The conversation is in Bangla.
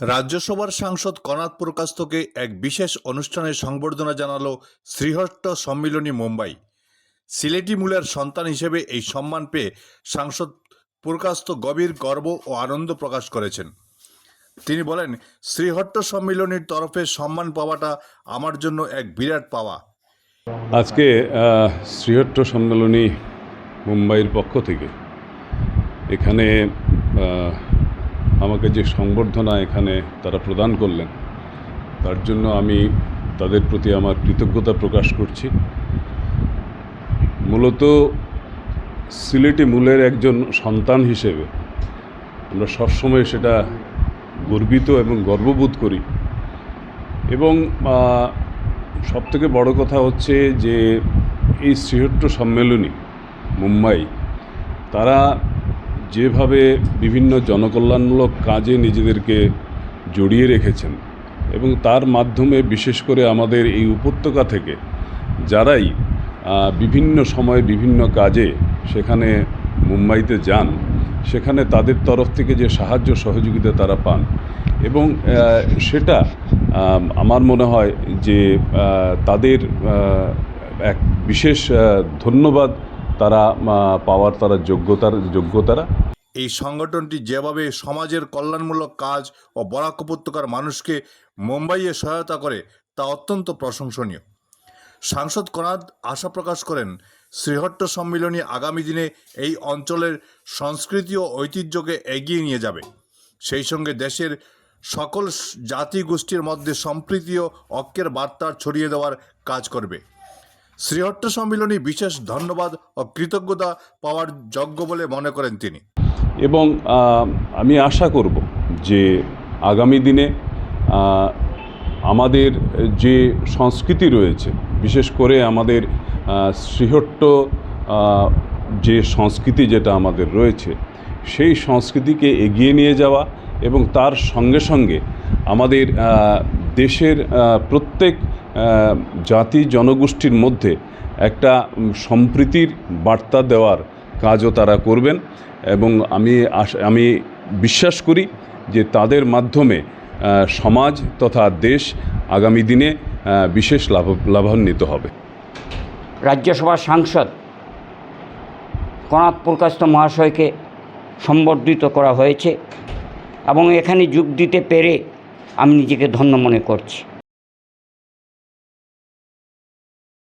রাজ্যসভার সাংসদ কনাদ প্রকাস্তকে এক বিশেষ অনুষ্ঠানে সংবর্ধনা জানালো শ্রীহট্ট সম্মিলনী মুম্বাই। সিলেটি মূলের সন্তান হিসেবে এই সম্মান পেয়ে সাংসদ প্রকাস্ত গভীর গর্ব ও আনন্দ প্রকাশ করেছেন। তিনি বলেন, শ্রীহট্ট সম্মিলনীর তরফে সম্মান পাওয়াটা আমার জন্য এক বিরাট পাওয়া। আজকে শ্রীহট্ট সম্মেলনী মুম্বাইয়ের পক্ষ থেকে এখানে আমাকে যে সংবর্ধনা এখানে তারা প্রদান করলেন, তার জন্য আমি তাদের প্রতি আমার কৃতজ্ঞতা প্রকাশ করছি। মূলত সিলেটি মূলের একজন সন্তান হিসেবে আমরা সবসময় সেটা গর্বিত এবং গর্ববোধ করি। এবং সব থেকে বড় কথা হচ্ছে যে এই শ্রীহট্ট সম্মেলনী, মুম্বাই, তারা যেভাবে বিভিন্ন জনকল্যাণমূলক কাজে নিজেদেরকে জড়িয়ে রেখেছেন এবং তার মাধ্যমে বিশেষ করে আমাদের এই উপত্যকা থেকে যারাই বিভিন্ন সময়ে বিভিন্ন কাজে সেখানে মুম্বাইতে যান, সেখানে তাদের তরফ থেকে যে সাহায্য সহযোগিতা তারা পান এবং সেটা আমার মনে হয় যে তাদের এক বিশেষ ধন্যবাদ তারা পাওয়ার তারা যোগ্যতার, যোগ্যতারা। এই সংগঠনটি যেভাবে সমাজের কল্যাণমূলক কাজ ও বরাক উপত্যকার মানুষকে মুম্বাইয়ে সহায়তা করে, তা অত্যন্ত প্রশংসনীয়। সাংসদ কনাদ আশা প্রকাশ করেন, শ্রীহট্ট সম্মিলনী আগামী দিনে এই অঞ্চলের সংস্কৃতি ও ঐতিহ্যকে এগিয়ে নিয়ে যাবে। সেই সঙ্গে দেশের সকল জাতি গোষ্ঠীর মধ্যে সম্প্রীতি ও ঐক্যের বার্তা ছড়িয়ে দেওয়ার কাজ করবে। শ্রীহট্ট সম্মিলনী বিশেষ ধন্যবাদ ও কৃতজ্ঞতা পাওয়ার যোগ্য বলে মনে করেন তিনি। এবং আমি আশা করব যে আগামী দিনে আমাদের যে সংস্কৃতি রয়েছে, বিশেষ করে আমাদের শ্রীহট্ট যে সংস্কৃতি যেটা আমাদের রয়েছে, সেই সংস্কৃতিকে এগিয়ে নিয়ে যাওয়া এবং তার সঙ্গে সঙ্গে আমাদের দেশের প্রত্যেক জাতি জনগোষ্ঠীর মধ্যে একটা সম্প্রীতির বার্তা দেওয়ার কাজও তারা করবেন এবং আমি আমি বিশ্বাস করি যে তাদের মাধ্যমে সমাজ তথা দেশ আগামী দিনে বিশেষ লাভ, লাভান্বিত হবে। রাজ্যসভার সাংসদ কনাথ প্রকাশত মহাশয়কে সম্বর্ধিত করা হয়েছে এবং এখানে যোগ দিতে পেরে আমি নিজেকে ধন্য মনে করছি।